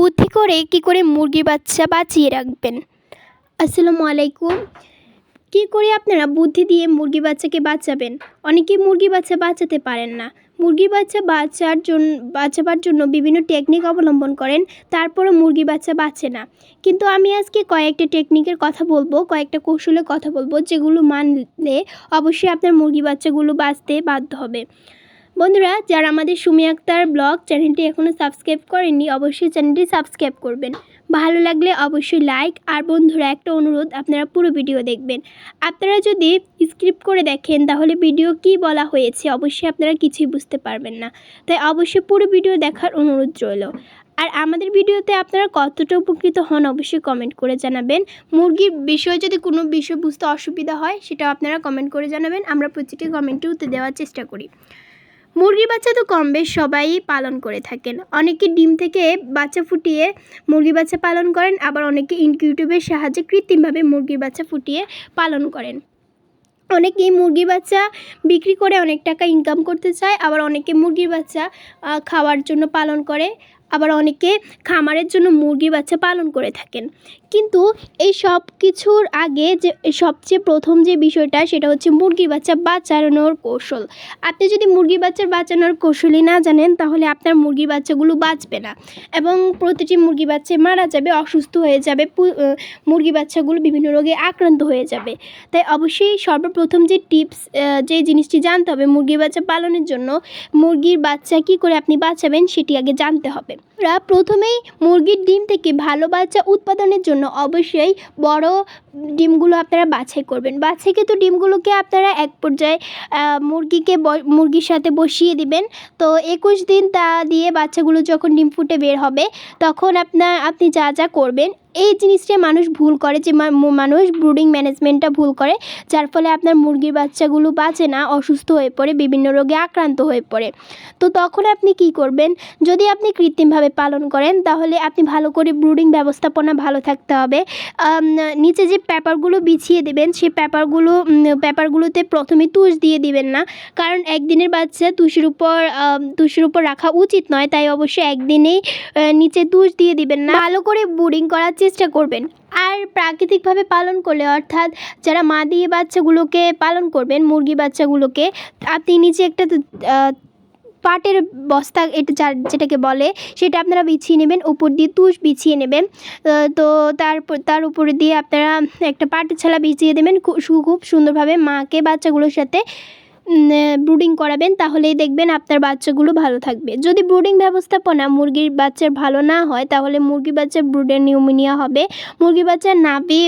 বুদ্ধি করে কি করে মুরগির বাচ্চা বাঁচিয়ে রাখবেন। আসসালামু আলাইকুম। কী করে আপনারা বুদ্ধি দিয়ে মুরগি বাচ্চাকে বাঁচাবেন? অনেকেই মুরগি বাচ্চা বাঁচাতে পারেন না। মুরগি বাচ্চা বাঁচার জন্য বাঁচাবার জন্য বিভিন্ন টেকনিক অবলম্বন করেন, তারপরও মুরগি বাচ্চা বাঁচে না। কিন্তু আমি আজকে কয়েকটা টেকনিকের কথা বলব, কয়েকটা কৌশলের কথা বলব, যেগুলো মানলে অবশ্যই আপনার মুরগি বাচ্চাগুলো বাঁচতে বাধ্য হবে। বন্ধুরা, যারা আমাদের সুমি আক্তার ব্লগ চ্যানেলটি এখনও সাবস্ক্রাইব করেননি, অবশ্যই চ্যানেলটি সাবস্ক্রাইব করবেন। ভালো লাগলে অবশ্যই লাইক, আর বন্ধুরা, একটা অনুরোধ, আপনারা পুরো ভিডিও দেখবেন। আপনারা যদি স্ক্রিপ্ট করে দেখেন, তাহলে ভিডিও কি বলা হয়েছে, অবশ্যই আপনারা কিছুই বুঝতে পারবেন না। তাই অবশ্যই পুরো ভিডিও দেখার অনুরোধ রইল। আর আমাদের ভিডিওতে আপনারা কতটা উপকৃত হন, অবশ্যই কমেন্ট করে জানাবেন। মুরগির বিষয়ে যদি কোনো বিষয় বুঝতে অসুবিধা হয় সেটা আপনারা কমেন্ট করে জানাবেন। আমরা প্রত্যেকে কমেন্টে উত্তর দেওয়ার চেষ্টা করি। মুরগির বাচ্চা তো কম বেশ সবাই পালন করে থাকেন। অনেকে ডিম থেকে বাচ্চা ফুটিয়ে মুরগি বাচ্চা পালন করেন, আবার অনেকে ইনকিউটিউবের সাহায্যে কৃত্রিমভাবে মুরগির বাচ্চা ফুটিয়ে পালন করেন। অনেকেই মুরগি বাচ্চা বিক্রি করে অনেক টাকা ইনকাম করতে চায়, আবার অনেকে মুরগির বাচ্চা খাওয়ার জন্য পালন করে। আবার অনেকে খামারের জন্য মুরগির বাচ্চা পালন করে থাকেন। কিন্তু এই সব কিছুর আগে যে সবচেয়ে প্রথম যে বিষয়টা সেটা হচ্ছে মুরগির বাচ্চা বাঁচানোর কৌশল। আপনি যদি মুরগির বাচ্চার বাঁচানোর কৌশলই না জানেন, তাহলে আপনার মুরগির বাচ্চাগুলো বাঁচবে না এবং প্রতিটি মুরগি বাচ্চা মারা যাবে, অসুস্থ হয়ে যাবে মুরগি বাচ্চাগুলো বিভিন্ন রোগে আক্রান্ত হয়ে যাবে। তাই অবশ্যই সর্বপ্রথম যে টিপস যে জিনিসটি জানতে হবে মুরগির বাচ্চা পালনের জন্য, মুরগির বাচ্চা কি করে আপনি বাঁচাবেন সেটি আগে জানতে হবে। আমরা প্রথমেই মুরগির ডিম থেকে ভালো বাচ্চা উৎপাদনের জন্য অবশ্যই বড় ডিমগুলো আপনারা বাছাই করবেন। বাছাইকৃত ডিমগুলোকে আপনারা এক পর্যায়ে মুরগিকে মুরগির সাথে বসিয়ে দিবেন। তো একুশ দিন তা দিয়ে বাচ্চাগুলো যখন ডিম ফুটে বের হবে, তখন আপনার আপনি যা যা করবেন এই জিনিসটা মানুষ ভুল করে যে মানুষ ব্রুডিং ম্যানেজমেন্টটা ভুল করে, যার ফলে আপনার মুরগির বাচ্চাগুলো বাঁচে না, অসুস্থ হয়ে পড়ে, বিভিন্ন রোগে আক্রান্ত হয়ে পড়ে। তো তখন আপনি কি করবেন? যদি আপনি কৃত্রিমভাবে পালন করেন, তাহলে আপনি ভালো করে ব্রুডিং ব্যবস্থাপনা ভালো থাকতে হবে। নিচে যে পেপারগুলো বিছিয়ে দেবেন সেই পেপারগুলো পেপারগুলোতে প্রথমে তুষ দিয়ে দিবেন না। কারণ একদিনের বাচ্চা তুষের উপর তুষের উপর রাখা উচিত নয়, তাই অবশ্যই একদিনেই নিচে তুষ দিয়ে দিবেন না। ভালো করে ব্রুডিং করার করবেন। আর প্রাকৃতিকভাবে পালন করলে, অর্থাৎ যারা মা দিয়ে বাচ্চাগুলোকে পালন করবেন, মুরগি বাচ্চাগুলোকে, আপনি নিচে একটা পাটের বস্তা, এটা যেটাকে বলে, সেটা আপনারা বিছিয়ে নেবেন, উপর দিয়ে তুষ বিছিয়ে নেবেন। তো তারপর তার উপরে দিয়ে আপনারা একটা পাটের ছালা বিছিয়ে দেবেন, খুব খুব সুন্দরভাবে মাকে, বাচ্চাগুলোর সাথে ব্রুডিং করাবেন, তাহলেই দেখবেন আপনার বাচ্চাগুলো ভালো থাকবে। যদি ব্রুডিং ব্যবস্থাপনা মুরগির বাচ্চার ভালো না হয়, তাহলে মুরগি বাচ্চার ব্রুডের নিউমোনিয়া হবে মুরগি বাচ্চার নাভি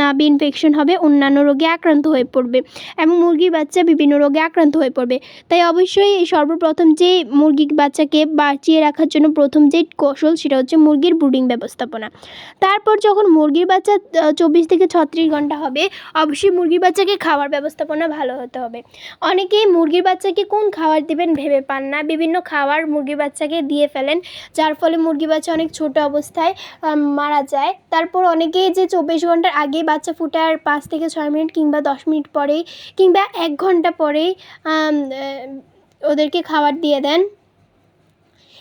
নাভি ইনফেকশন হবে, অন্যান্য রোগে আক্রান্ত হয়ে পড়বে এবং মুরগির বাচ্চা বিভিন্ন রোগে আক্রান্ত হয়ে পড়বে। তাই অবশ্যই সর্বপ্রথম যে মুরগি বাচ্চাকে বাঁচিয়ে রাখার জন্য প্রথম যে কৌশল, সেটা হচ্ছে মুরগির ব্রুডিং ব্যবস্থাপনা। তারপর যখন মুরগির বাচ্চা চব্বিশ থেকে ছত্রিশ ঘণ্টা হবে, অবশ্যই মুরগির বাচ্চাকে খাওয়ার ব্যবস্থাপনা ভালো হতে হবে। অনেকেই মুরগির বাচ্চাকে কোন খাবার দিবেন ভেবে পান না। বিভিন্ন খাবার মুরগির বাচ্চাকে দিয়ে ফেলেন, যার ফলে মুরগি বাচ্চা অনেক ছোট অবস্থায় মারা যায়। তারপর অনেকেই যে চব্বিশ ঘণ্টার আগেই বাচ্চা ফুটার পাঁচ থেকে ছয় মিনিট কিংবা দশ মিনিট পরেই কিংবা এক ঘণ্টা পরেই ওদেরকে খাবার দিয়ে দেন।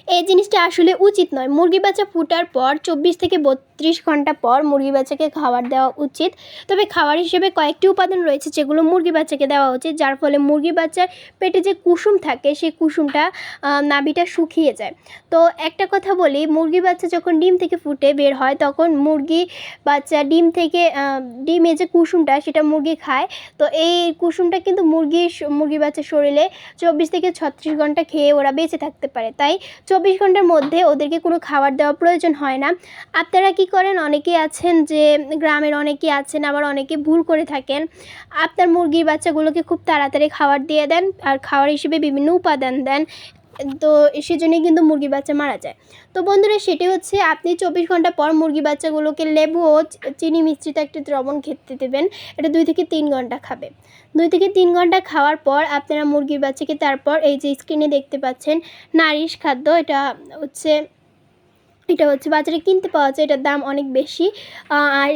এই জিনিসটা আসলে উচিত নয়। মুরগি বাচ্চা ফুটার পর চব্বিশ থেকে বত্রিশ ঘণ্টা পর মুরগি বাচ্চাকে খাবার দেওয়া উচিত। তবে খাবার হিসেবে কয়েকটি উপাদান রয়েছে যেগুলো মুরগি বাচ্চাকে দেওয়া উচিত, যার ফলে মুরগি বাচ্চার পেটে যে কুসুম থাকে, সেই কুসুমটা নাভিটা শুকিয়ে যায়। তো একটা কথা বলি, মুরগি বাচ্চা যখন ডিম থেকে ফুটে বের হয়, তখন মুরগি বাচ্চা ডিম থেকে ডিমে যে কুসুমটা, সেটা মুরগি খায়। তো এই কুসুমটা কিন্তু মুরগির মুরগি বাচ্চার শরীরে চব্বিশ থেকে ছত্রিশ ঘণ্টা খেয়ে ওরা বেঁচে থাকতে পারে। তাই চব্বিশ ঘণ্টার মধ্যে ওদেরকে কোনো খাবার দেওয়া প্রয়োজন হয় না। আপনারা কি করেন, অনেকেই আছেন যে গ্রামের অনেকেই আছেন, আবার অনেকে ভুল করে থাকেন। আপনার মুরগির বাচ্চাগুলোকে খুব তাড়াতাড়ি খাবার দিয়ে দেন আর খাবার হিসেবে বিভিন্ন উপাদান দেন। তো সেজন্যই কিন্তু মুরগি বাচ্চা মারা যায়। তো বন্ধুরা, সেটি হচ্ছে আপনি চব্বিশ ঘণ্টা পর মুরগি বাচ্চাগুলোকে লেবু ও চিনি মিশ্রিত একটি দ্রবণ খেতে দেবেন। এটা দুই থেকে তিন ঘণ্টা খাবে। দুই থেকে তিন ঘণ্টা খাওয়ার পর আপনারা মুরগির বাচ্চাকে তারপর এই যে স্ক্রিনে দেখতে পাচ্ছেন, নারিশ খাদ্য, এটা হচ্ছে এটা হচ্ছে বাজারে কিনতে পাওয়া যায়, এটার দাম অনেক বেশি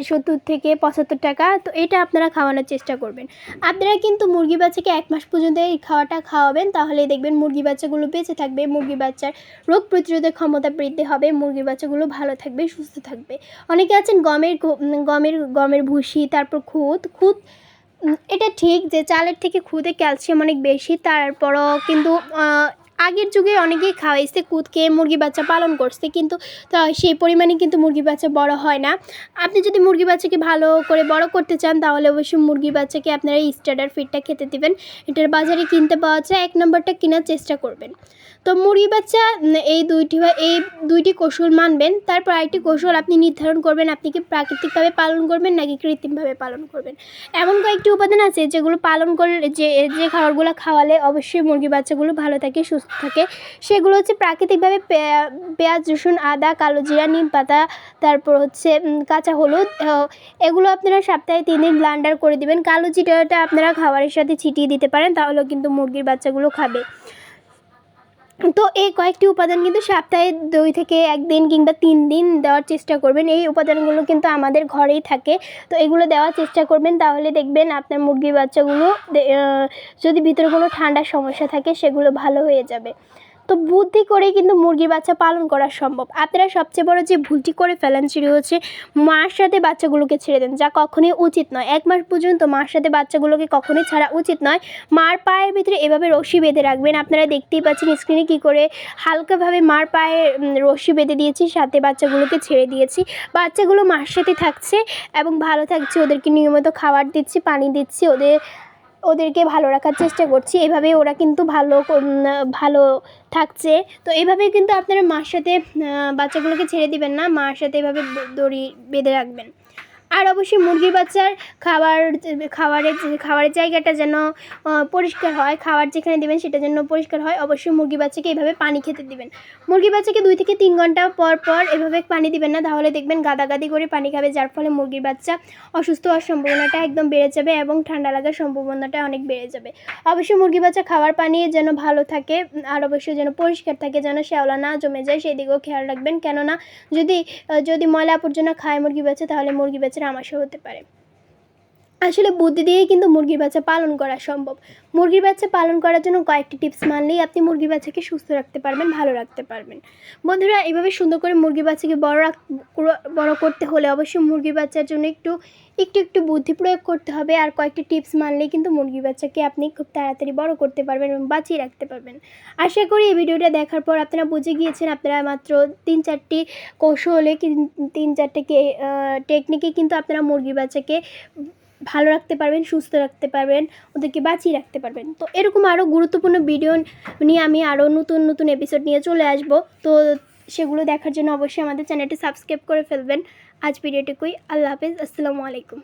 সত্তর থেকে পঁচাত্তর টাকা, তো এটা আপনারা খাওয়ানোর চেষ্টা করবেন। আপনারা কিন্তু মুরগি বাচ্চাকে এক মাস পর্যন্ত এই খাওয়াটা খাওয়াবেন, তাহলে দেখবেন মুরগি বাচ্চাগুলো বেঁচে থাকবে, মুরগি বাচ্চার রোগ প্রতিরোধের ক্ষমতা বৃদ্ধি হবে, মুরগি বাচ্চাগুলো ভালো থাকবে, সুস্থ থাকবে। অনেকে আছেন গমের গমের গমের ভুসি, তারপর খুদ খুদ এটা ঠিক যে চালের থেকে খুদে ক্যালসিয়াম অনেক বেশি, তারপরও কিন্তু আগের যুগে অনেকেই খাওয়াইছে কুদ খেয়ে মুরগি বাচ্চা পালন করছে, কিন্তু সেই পরিমাণে কিন্তু মুরগি বাচ্চা বড় হয় না। আপনি যদি মুরগি বাচ্চাকে ভালো করে বড় করতে চান, তাহলে অবশ্যই মুরগি বাচ্চাকে আপনারা স্টার্টার ফিডটা খেতে দেবেন। এটার বাজারে কিনতে পাওয়া যায়, এক নম্বরটা কেনার চেষ্টা করবেন। তো মুরগি বাচ্চা এই দুইটি বা এই দুইটি কৌশল মানবেন। তারপর আরেকটি কৌশল, আপনি নির্ধারণ করবেন আপনি কি প্রাকৃতিকভাবে পালন করবেন নাকি কৃত্রিমভাবে পালন করবেন। এমন কয়েকটি উপাদান আছে যেগুলো পালন করলে, যে যে খাবারগুলো খাওয়ালে অবশ্যই মুরগি বাচ্চাগুলো ভালো থাকে, সুস্থ থাকে। সেগুলো হচ্ছে প্রাকৃতিকভাবে পেঁয়াজ, রসুন, আদা, কালো জিরা, নিম পাতা, তারপর হচ্ছে কাঁচা হলুদ এগুলো আপনারা সপ্তাহে তিন দিন ব্লান্ডার করে দিবেন। কালো জিরাটা আপনারা খাবারের সাথে ছিটিয়ে দিতে পারেন, তাহলেও কিন্তু মুরগির বাচ্চাগুলো খাবে। তো এই কয়েকটি উপাদান কিন্তু সপ্তাহে দুই থেকে একদিন কিংবা তিন দিন দেওয়ার চেষ্টা করবেন। এই উপাদানগুলো কিন্তু আমাদের ঘরেই থাকে। তো এগুলো দেওয়ার চেষ্টা করবেন। তাহলে দেখবেন আপনার মুরগির বাচ্চাগুলো যদি ভিতরে কোনো ঠান্ডার সমস্যা থাকে, সেগুলো ভালো হয়ে যাবে। তো বুদ্ধি করে কিন্তু মুরগির বাচ্চা পালন করা সম্ভব। আপনারা সবচেয়ে বড় যে ভুলটি করে ফেলেন সেটি হচ্ছে মার সাথে বাচ্চাগুলোকে ছেড়ে দেন, যা কখনোই উচিত নয়। এক মাস পর্যন্ত মার সাথে বাচ্চাগুলোকে কখনোই ছাড়া উচিত নয়। মার পায়ের ভিতরে এভাবে রশি বেঁধে রাখবেন। আপনারা দেখতেই পাচ্ছেন স্ক্রিনে কী করে হালকাভাবে মার পায়ে রশি বেঁধে দিয়েছি, সাথে বাচ্চাগুলোকে ছেড়ে দিয়েছি। বাচ্চাগুলো মার সাথে থাকছে এবং ভালো থাকছে। ওদেরকে নিয়মিত খাবার দিচ্ছি, পানি দিচ্ছি। ওদের ওদেরকে ভালো রাখার চেষ্টা করছি। এভাবে ওরা কিন্তু ভালো ভালো থাকছে। তো এইভাবেই কিন্তু আপনারা মার সাথে বাচ্চাগুলোকে ছেড়ে দিবেন না। মার সাথে এভাবে দড়ি বেঁধে রাখবেন। আর অবশ্যই মুরগি বাচ্চার খাবার, খাবারের খাবারের জায়গাটা যেন পরিষ্কার হয়। খাবার যেখানে দেবেন সেটা যেন পরিষ্কার হয়। অবশ্যই মুরগি বাচ্চাকে এভাবে পানি খেতে দিবেন। মুরগি বাচ্চাকে দুই থেকে তিন ঘণ্টা পর পর এভাবে পানি দিবেন না। তাহলে দেখবেন গাদাগাদি করে পানি খাবে, যার ফলে মুরগির বাচ্চা অসুস্থ হওয়ার সম্ভাবনাটা একদম বেড়ে যাবে এবং ঠান্ডা লাগার সম্ভাবনাটা অনেক বেড়ে যাবে। অবশ্যই মুরগি বাচ্চা খাবার পানি যেন ভালো থাকে, আর অবশ্যই যেন পরিষ্কার থাকে, যেন শ্যাওলা না জমে যায়, সেই দিকেও খেয়াল রাখবেন। কেননা যদি যদি ময়লা আবর্জনা খায় মুরগি বাচ্চা, তাহলে মুরগি বাচ্চার আমাশা হতে পারে। আসলে বুদ্ধি দিয়েই কিন্তু মুরগির বাচ্চা পালন করা সম্ভব। মুরগির বাচ্চা পালন করার জন্য কয়েকটি টিপস মানলেই আপনি মুরগির বাচ্চাকে সুস্থ রাখতে পারবেন, ভালো রাখতে পারবেন। বন্ধুরা, এভাবে সুন্দর করে মুরগির বাচ্চাকে বড় রাখ বড় করতে হলে অবশ্যই মুরগির বাচ্চার জন্য একটু একটু একটু বুদ্ধি প্রয়োগ করতে হবে আর কয়েকটি টিপস মানলেই কিন্তু মুরগির বাচ্চাকে আপনি খুব তাড়াতাড়ি বড় করতে পারবেন এবং বাঁচিয়ে রাখতে পারবেন। আশা করি এই ভিডিওটা দেখার পর আপনারা বুঝে গিয়েছেন, আপনারা মাত্র তিন চারটি কৌশলে তিন চারটে টেকনিকে কিন্তু আপনারা মুরগির বাচ্চাকে ভালো রাখতে পারবেন, সুস্থ রাখতে পারবেন, ওদেরকে বাঁচিয়ে রাখতে পারবেন। তো এরকম আরও গুরুত্বপূর্ণ ভিডিও নিয়ে আমি আরও নতুন নতুন এপিসোড নিয়ে চলে আসব। তো সেগুলো দেখার জন্য অবশ্যই আমাদের চ্যানেলটি সাবস্ক্রাইব করে ফেলবেন। আজ ভিডিওটুকুই আল্লাহ হাফেজ। আসসালামু আলাইকুম।